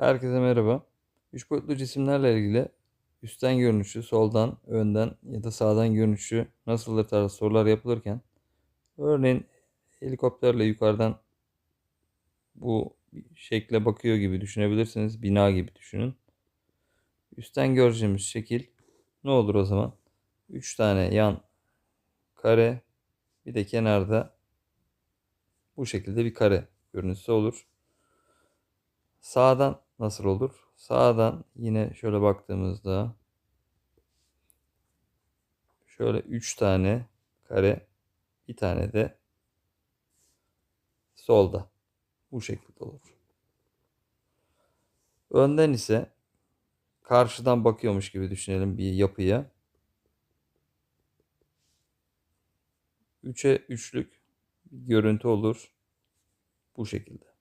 Herkese merhaba. Üç boyutlu cisimlerle ilgili üstten görünüşü, soldan, önden ya da sağdan görünüşü nasıldır tarzı sorular yapılırken örneğin helikopterle yukarıdan bu şekle bakıyor gibi düşünebilirsiniz. Bina gibi düşünün. Üstten göreceğimiz şekil ne olur o zaman? 3 tane yan kare bir de kenarda bu şekilde bir kare görüntüsü olur. Sağdan nasıl olur? Sağdan yine şöyle baktığımızda şöyle 3 tane kare bir tane de solda bu şekilde olur. Önden ise karşıdan bakıyormuş gibi düşünelim bir yapıya. 3'e 3'lük bir görüntü olur bu şekilde.